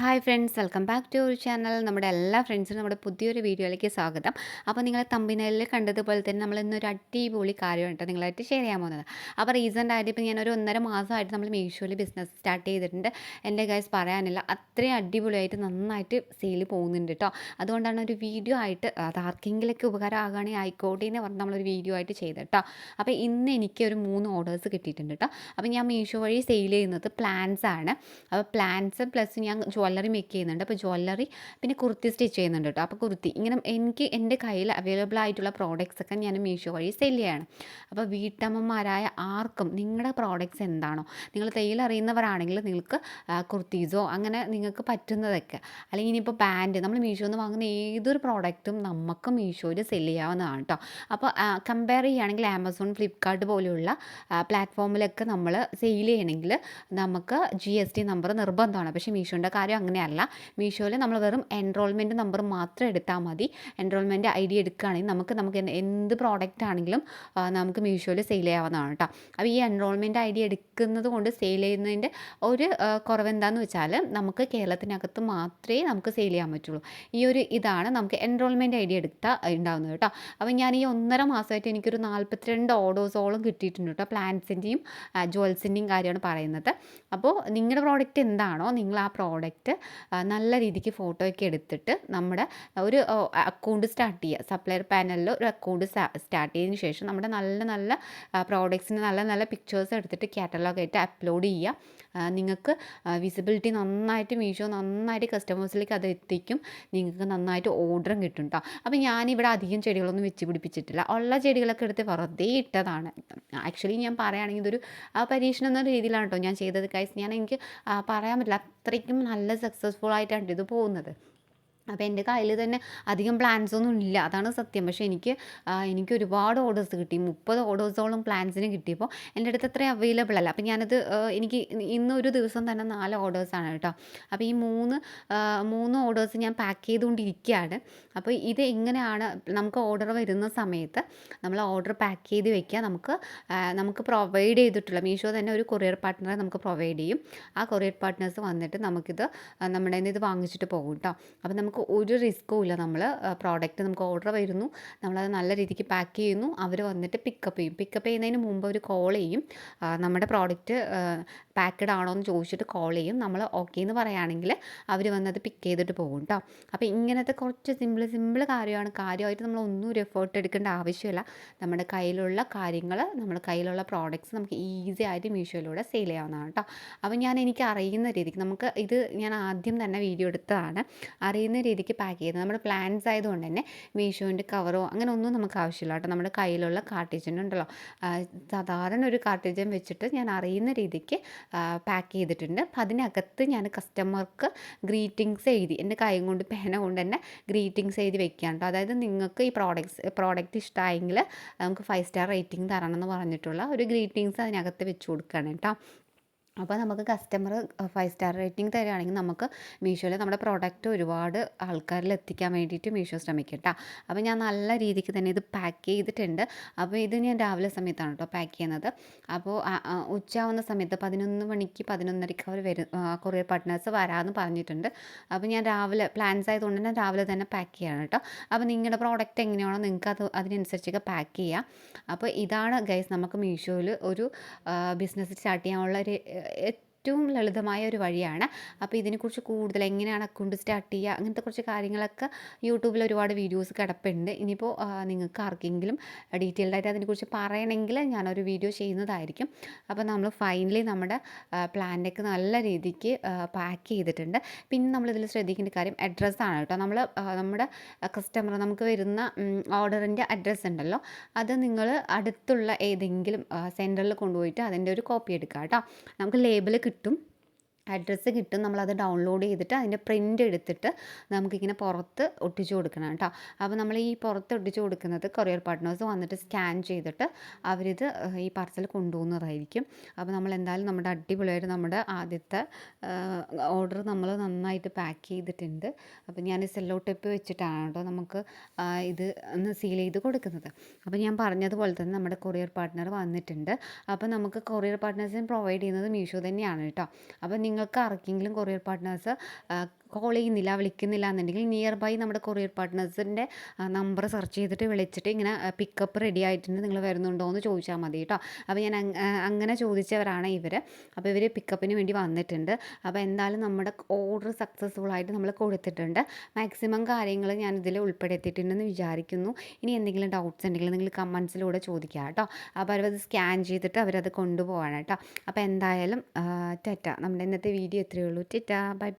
Hi friends welcome back to our channel. നമ്മുടെ എല്ലാ ഫ്രണ്ട്സിനും നമ്മുടെ പുതിയൊരു വീഡിയോയിലേക്ക് സ്വാഗതം. അപ്പോൾ നിങ്ങൾ തമ്പിനലിൽ കണ്ടതുപോലെ തന്നെ നമ്മൾ ഇന്നൊരു അടിപൊളി കാര്യമാണ് നിങ്ങളായിട്ട് ഷെയർ ചെയ്യാൻ പോകുന്നത്. അപ്പോൾ റീസെന്റ് ആയിട്ട് ഇപ്പോൾ ഞാനൊരു ഒന്നര മാസമായിട്ട് നമ്മൾ മീഷോയിൽ ബിസിനസ് സ്റ്റാർട്ട് ചെയ്തിട്ടുണ്ട്. എന്റെ ഗൈസ് പറയാനില്ല അത്രയും അടിപൊളിയായിട്ട് നന്നായിട്ട് സെയിൽ പോകുന്നുണ്ട് കേട്ടോ. അതുകൊണ്ടാണ് ഒരു വീഡിയോ ആയിട്ട് അത് ആർക്കെങ്കിലൊക്കെ ഉപകാരം ആകുകയാണെങ്കിൽ ആയിക്കോട്ടെ എന്ന് പറഞ്ഞ് നമ്മളൊരു വീഡിയോ ആയിട്ട് ചെയ്തത് കേട്ടോ. അപ്പോൾ ഇന്ന് എനിക്ക് ഒരു മൂന്ന് ഓർഡേഴ്സ് കിട്ടിയിട്ടുണ്ട് കേട്ടോ. അപ്പോൾ ഞാൻ മീഷോ വഴി സെയിൽ ചെയ്യുന്നത് പ്ലാൻസ് ആണ്. അപ്പോൾ പ്ലാൻസ് പ്ലസ് ഞാൻ ജ്വല്ലറി മേക്ക് ചെയ്യുന്നുണ്ട്. അപ്പോൾ ജ്വല്ലറി പിന്നെ കുർത്തി സ്റ്റിച്ച് ചെയ്യുന്നുണ്ട് കേട്ടോ അപ്പോൾ കുർത്തി ഇങ്ങനെ എനിക്ക് എന്റെ കയ്യിൽ അവൈലബിൾ ആയിട്ടുള്ള പ്രോഡക്റ്റ്സ് ഒക്കെ ഞാൻ മീഷോ വഴി സെൽ ചെയ്യാണ്. അപ്പോൾ വീട്ടമ്മമാരായ ആർക്കും നിങ്ങളുടെ പ്രോഡക്റ്റ്സ് എന്താണോ നിങ്ങൾ തയ്യൽ അറിയുന്നവരാണെങ്കിൽ നിങ്ങൾക്ക് കുർത്തീസോ അങ്ങനെ നിങ്ങൾക്ക് പറ്റുന്നതൊക്കെ അല്ലെങ്കിൽ ഇനിയിപ്പോൾ പാന്റ് നമ്മൾ മീഷോ നിന്ന് വാങ്ങുന്ന ഏതൊരു പ്രോഡക്റ്റും നമുക്ക് മീഷോയിൽ സെൽ ചെയ്യാവുന്നതാണ് കേട്ടോ അപ്പോൾ കമ്പയർ ചെയ്യുകയാണെങ്കിൽ ആമസോൺ ഫ്ലിപ്കാർട്ട് പോലെയുള്ള പ്ലാറ്റ്ഫോമിലൊക്കെ നമ്മൾ സെയിൽ ചെയ്യണമെങ്കിൽ നമുക്ക് ജി എസ് ടി നമ്പർ നിർബന്ധമാണ്. പക്ഷേ മീഷോന്റെ കാര്യം അങ്ങനെയല്ല. മീഷോയിൽ നമ്മൾ വെറും എൻറോൾമെന്റ് നമ്പർ മാത്രം എടുത്താൽ മതി. എൻറോൾമെന്റ് ഐ ഡി എടുക്കുകയാണെങ്കിൽ നമുക്ക് നമുക്ക് എന്ത് പ്രോഡക്റ്റ് ആണെങ്കിലും നമുക്ക് മീഷോയിൽ സെയിൽ ചെയ്യാവുന്നതാണ് കേട്ടോ അപ്പോൾ ഈ എൻറോൾമെന്റ് ഐ ഡി എടുക്കുന്നത് കൊണ്ട് സെയിൽ ചെയ്യുന്നതിന്റെ ഒരു കുറവ് എന്താണെന്ന് വെച്ചാൽ നമുക്ക് കേരളത്തിനകത്ത് മാത്രമേ നമുക്ക് സെയിൽ ചെയ്യാൻ പറ്റുള്ളൂ. ഈ ഒരു ഇതാണ് നമുക്ക് എൻറോൾമെന്റ് ഐ ഡി എടുത്താൽ ഉണ്ടാവുന്നത് കേട്ടോ അപ്പോൾ ഞാൻ ഈ ഒന്നര മാസമായിട്ട് എനിക്കൊരു നാൽപ്പത്തിരണ്ട് ഓർഡേഴ്സോളം കിട്ടിയിട്ടുണ്ട് കേട്ടോ പ്ലാന്റ്സിന്റെയും ജുവൽസിന്റെയും കാര്യമാണ് പറയുന്നത്. അപ്പോൾ നിങ്ങളുടെ പ്രോഡക്റ്റ് എന്താണോ നിങ്ങൾ ആ പ്രോഡക്റ്റ് നല്ല രീതിക്ക് ഫോട്ടോയൊക്കെ എടുത്തിട്ട് നമ്മുടെ ഒരു അക്കൗണ്ട് സ്റ്റാർട്ട് ചെയ്യുക സപ്ലയർ പാനലിൽ ഒരു അക്കൗണ്ട് സ്റ്റാർട്ട് ചെയ്തതിന് ശേഷം നമ്മുടെ നല്ല നല്ല പ്രോഡക്ട്സിന് നല്ല നല്ല പിക്ചേഴ്സ് എടുത്തിട്ട് കാറ്റലോഗ് ആയിട്ട് അപ്ലോഡ് ചെയ്യുക നിങ്ങൾക്ക് വിസിബിലിറ്റി നന്നായിട്ട് മീഷോ നന്നായിട്ട് കസ്റ്റമേഴ്സിലേക്ക് അത് എത്തിക്കും. നിങ്ങൾക്ക് നന്നായിട്ട് ഓർഡറും കിട്ടും കേട്ടോ അപ്പോൾ ഞാനിവിടെ അധികം ചെടികളൊന്നും വെച്ച് പിടിപ്പിച്ചിട്ടില്ല. ഉള്ള ചെടികളൊക്കെ എടുത്ത് വെറുതെ ഇട്ടതാണ്. ആക്ച്വലി ഞാൻ പറയുകയാണെങ്കിൽ ഇതൊരു പരീക്ഷണം എന്ന രീതിയിലാണ് കേട്ടോ ഞാൻ ചെയ്തത്. കൈസ് ഞാൻ എനിക്ക് പറയാൻ പറ്റില്ല. അത്രയ്ക്കും നല്ല സക്സസ്ഫുൾ ആയിട്ടാണ് ഇത് പോകുന്നത്. അപ്പോൾ എന്റെ കയ്യിൽ തന്നെ അധികം പ്ലാൻസ് ഒന്നും ഇല്ല. അതാണ് സത്യം. പക്ഷേ എനിക്ക് എനിക്ക് ഒരുപാട് ഓർഡേഴ്സ് കിട്ടി. മുപ്പത് ഓർഡേഴ്സോളം പ്ലാൻസിന് കിട്ടിയപ്പോൾ എന്റെ അടുത്ത് അത്ര അവൈലബിൾ അല്ല. അപ്പോൾ ഞാനത് എനിക്ക് ഇന്നൊരു ദിവസം തന്നെ നാല് ഓർഡേഴ്സാണ് കേട്ടോ. അപ്പോൾ ഈ മൂന്ന് മൂന്ന് ഓർഡേഴ്സ് ഞാൻ പാക്ക് ചെയ്തുകൊണ്ടിരിക്കുകയാണ്. അപ്പോൾ ഇത് എങ്ങനെയാണ് നമുക്ക് ഓർഡർ വരുന്ന സമയത്ത് നമ്മൾ ഓർഡർ പാക്ക് ചെയ്ത് വെക്കുക. നമുക്ക് നമുക്ക് പ്രൊവൈഡ് ചെയ്തിട്ടുള്ള മീഷോ തന്നെ ഒരു കൊറിയർ പാർട്ട്ണറെ നമുക്ക് പ്രൊവൈഡ് ചെയ്യും. ആ കൊറിയർ പാർട്ട്നേഴ്സ് വന്നിട്ട് നമുക്കിത് നമ്മുടെ ഇത് വാങ്ങിച്ചിട്ട് പോകും കേട്ടോ. അപ്പോൾ നമുക്ക് നമുക്ക് ഒരു റിസ്ക്കും ഇല്ല. നമ്മൾ പ്രോഡക്റ്റ് നമുക്ക് ഓർഡർ വരുന്നു. നമ്മളത് നല്ല രീതിക്ക് പാക്ക് ചെയ്യുന്നു. അവർ വന്നിട്ട് പിക്കപ്പ് ചെയ്യും. പിക്കപ്പ് ചെയ്യുന്നതിന് മുമ്പ് അവർ കോൾ ചെയ്യും. നമ്മുടെ പ്രോഡക്റ്റ് പാക്കഡ് ആണോ എന്ന് ചോദിച്ചിട്ട് കോൾ ചെയ്യും. നമ്മൾ ഓക്കെ എന്ന് പറയുകയാണെങ്കിൽ അവർ വന്നത് പിക്ക് ചെയ്തിട്ട് പോകും കേട്ടോ അപ്പോൾ ഇങ്ങനത്തെ കുറച്ച് സിമ്പിൾ സിമ്പിൾ കാര്യമാണ്. കാര്യമായിട്ട് നമ്മൾ ഒന്നും ഒരു എഫേർട്ട് എടുക്കേണ്ട ആവശ്യമില്ല. നമ്മുടെ കയ്യിലുള്ള കാര്യങ്ങൾ നമ്മുടെ കയ്യിലുള്ള പ്രോഡക്റ്റ്സ് നമുക്ക് ഈസി ആയിട്ട് മീഷോയിലൂടെ സെയിൽ ചെയ്യാവുന്നതാണ് കേട്ടോ അപ്പോൾ ഞാൻ എനിക്ക് അറിയുന്ന രീതിക്ക് നമുക്ക് ഇത് ഞാൻ ആദ്യം തന്നെ വീഡിയോ എടുത്തതാണ്. അറിയുന്ന രീതിക്ക് പാക്ക് ചെയ്യുന്നത് നമ്മുടെ പ്ലാൻസ് ആയതുകൊണ്ട് തന്നെ മീഷോന്റെ കവറോ അങ്ങനെ ഒന്നും നമുക്ക് ആവശ്യമില്ല കേട്ടോ നമ്മുടെ കയ്യിലുള്ള കാർട്ടേജൻ ഉണ്ടല്ലോ. സാധാരണ ഒരു കാർട്ടേജൻ വെച്ചിട്ട് ഞാൻ അറിയുന്ന രീതിക്ക് പാക്ക് ചെയ്തിട്ടുണ്ട്. അപ്പം അതിനകത്ത് ഞാൻ കസ്റ്റമർക്ക് ഗ്രീറ്റിങ്സ് എഴുതി. എന്റെ കൈ കൊണ്ട് പേന കൊണ്ട് തന്നെ ഗ്രീറ്റിങ്സ് എഴുതി വെക്കുകയാണ് കേട്ടോ അതായത് നിങ്ങൾക്ക് ഈ പ്രോഡക്റ്റ്സ് പ്രോഡക്റ്റ് ഇഷ്ടമായെങ്കിൽ നമുക്ക് ഫൈവ് സ്റ്റാർ റേറ്റിംഗ് തരണം എന്ന് പറഞ്ഞിട്ടുള്ള ഒരു ഗ്രീറ്റിങ്സ് അതിനകത്ത് വെച്ച് കൊടുക്കുകയാണ് കേട്ടോ അപ്പോൾ നമുക്ക് കസ്റ്റമർ ഫൈവ് സ്റ്റാർ റേറ്റിംഗ് തരികയാണെങ്കിൽ നമുക്ക് മീഷോയിൽ നമ്മുടെ പ്രോഡക്റ്റ് ഒരുപാട് ആൾക്കാരിൽ എത്തിക്കാൻ വേണ്ടിയിട്ട് മീഷോ ശ്രമിക്കും കേട്ടോ. അപ്പോൾ ഞാൻ നല്ല രീതിക്ക് തന്നെ ഇത് പാക്ക് ചെയ്തിട്ടുണ്ട്. അപ്പോൾ ഇത് ഞാൻ രാവിലെ സമയത്താണ് കേട്ടോ പാക്ക് ചെയ്യുന്നത്. അപ്പോൾ ഉച്ചയാവുന്ന സമയത്ത് പതിനൊന്ന് മണിക്ക് പതിനൊന്നരയ്ക്ക് അവർ വരും കൊറിയർ പാർട്ട്നേഴ്സ് വരാമെന്ന് പറഞ്ഞിട്ടുണ്ട്. അപ്പോൾ ഞാൻ രാവിലെ പ്ലാൻസ് ആയതുകൊണ്ട് ഞാൻ രാവിലെ തന്നെ പാക്ക് ചെയ്യണം കേട്ടോ. അപ്പോൾ നിങ്ങളുടെ പ്രോഡക്റ്റ് എങ്ങനെയാണോ നിങ്ങൾക്ക് അത് അതിനനുസരിച്ചൊക്കെ പാക്ക് ചെയ്യാം. അപ്പോൾ ഇതാണ് ഗൈസ് നമുക്ക് മീഷോയിൽ ഒരു ബിസിനസ് സ്റ്റാർട്ട് ചെയ്യാനുള്ള ഒരു it ഏറ്റവും ലളിതമായ ഒരു വഴിയാണ്. അപ്പോൾ ഇതിനെക്കുറിച്ച് കൂടുതൽ എങ്ങനെയാണ് അക്കൗണ്ട് സ്റ്റാർട്ട് ചെയ്യുക അങ്ങനത്തെ കുറച്ച് കാര്യങ്ങളൊക്കെ യൂട്യൂബിൽ ഒരുപാട് വീഡിയോസ് കിടപ്പുണ്ട്. ഇനിയിപ്പോൾ നിങ്ങൾക്ക് ആർക്കെങ്കിലും ഡീറ്റെയിൽഡ് ആയിട്ട് അതിനെക്കുറിച്ച് പറയണമെങ്കിൽ ഞാനൊരു വീഡിയോ ചെയ്യുന്നതായിരിക്കും. അപ്പോൾ നമ്മൾ ഫൈനലി നമ്മുടെ പ്ലാന്റൊക്കെ നല്ല രീതിക്ക് പാക്ക് ചെയ്തിട്ടുണ്ട്. പിന്നെ നമ്മളിതിൽ ശ്രദ്ധിക്കേണ്ട കാര്യം അഡ്രസ്സാണ് കേട്ടോ. നമ്മൾ നമ്മുടെ കസ്റ്റമർ നമുക്ക് വരുന്ന ഓർഡറിന്റെ അഡ്രസ്സ് ഉണ്ടല്ലോ. അത് നിങ്ങൾ അടുത്തുള്ള ഏതെങ്കിലും സെന്ററിൽ കൊണ്ടുപോയിട്ട് അതിന്റെ ഒരു കോപ്പി എടുക്കുക കേട്ടോ. നമുക്ക് ലേബിൾ കിട്ടും അഡ്രസ്സ് കിട്ടും. നമ്മളത് ഡൗൺലോഡ് ചെയ്തിട്ട് അതിന്റെ പ്രിന്റ് എടുത്തിട്ട് നമുക്കിങ്ങനെ പുറത്ത് ഒട്ടിച്ചു കൊടുക്കണം കേട്ടോ. അപ്പോൾ നമ്മൾ ഈ പുറത്ത് ഒട്ടിച്ചു കൊടുക്കുന്നത് കൊറിയർ പാർട്ട്നേഴ്സ് വന്നിട്ട് സ്കാൻ ചെയ്തിട്ട് അവരിത് ഈ പാർസൽ കൊണ്ടുപോകുന്നതായിരിക്കും. അപ്പോൾ നമ്മൾ എന്തായാലും നമ്മുടെ അടിപൊളിയായിട്ട് നമ്മുടെ ആദ്യത്തെ ഓർഡർ നമ്മൾ നന്നായിട്ട് പാക്ക് ചെയ്തിട്ടുണ്ട്. അപ്പോൾ ഞാൻ സെല്ലോ ടെപ്പ് വെച്ചിട്ടാണ് കേട്ടോ നമുക്ക് ഇത് ഒന്ന് സീൽ ചെയ്ത് കൊടുക്കുന്നത്. അപ്പോൾ ഞാൻ പറഞ്ഞതുപോലെ തന്നെ നമ്മുടെ കൊറിയർ പാർട്ട്ണർ വന്നിട്ടുണ്ട്. അപ്പോൾ നമുക്ക് കൊറിയർ പാർട്ട്നേഴ്സിന് പ്രൊവൈഡ് ചെയ്യുന്നത് മീഷോ തന്നെയാണ് കേട്ടോ. അപ്പോൾ നിങ്ങൾ നിങ്ങൾക്ക് ആർക്കെങ്കിലും കൊറിയർ പാർട്ട്നേഴ്സ് കോൾ ചെയ്യുന്നില്ല വിളിക്കുന്നില്ല എന്നുണ്ടെങ്കിൽ നിയർ ബൈ നമ്മുടെ കൊറിയർ പാർട്ട്നേഴ്സിന്റെ നമ്പർ സെർച്ച് ചെയ്തിട്ട് വിളിച്ചിട്ട് ഇങ്ങനെ പിക്കപ്പ് റെഡി ആയിട്ടുണ്ട് നിങ്ങൾ വരുന്നുണ്ടോ എന്ന് ചോദിച്ചാൽ മതി കേട്ടോ. അപ്പോൾ ഞാൻ അങ്ങനെ ചോദിച്ചവരാണ് ഇവർ അപ്പോൾ ഇവർ പിക്കപ്പിന് വേണ്ടി വന്നിട്ടുണ്ട്. അപ്പോൾ എന്തായാലും നമ്മുടെ ഓർഡർ സക്സസ്ഫുൾ ആയിട്ട് നമ്മൾ കൊടുത്തിട്ടുണ്ട്. മാക്സിമം കാര്യങ്ങൾ ഞാൻ ഇതിൽ ഉൾപ്പെടുത്തിയിട്ടുണ്ടെന്ന് വിചാരിക്കുന്നു. ഇനി എന്തെങ്കിലും ഡൗട്ട്സ് ഉണ്ടെങ്കിൽ നിങ്ങൾ കമൻസിലൂടെ ചോദിക്കുക കേട്ടോ. അപ്പോൾ അവരത് സ്കാൻ ചെയ്തിട്ട് അവരത് കൊണ്ടുപോവാണ് കേട്ടോ. അപ്പോൾ എന്തായാലും ടെറ്റ. നമ്മുടെ ഇന്നത്തെ വീഡിയോ എത്രയേ ഉള്ളൂ. ടെറ്റ. ബൈ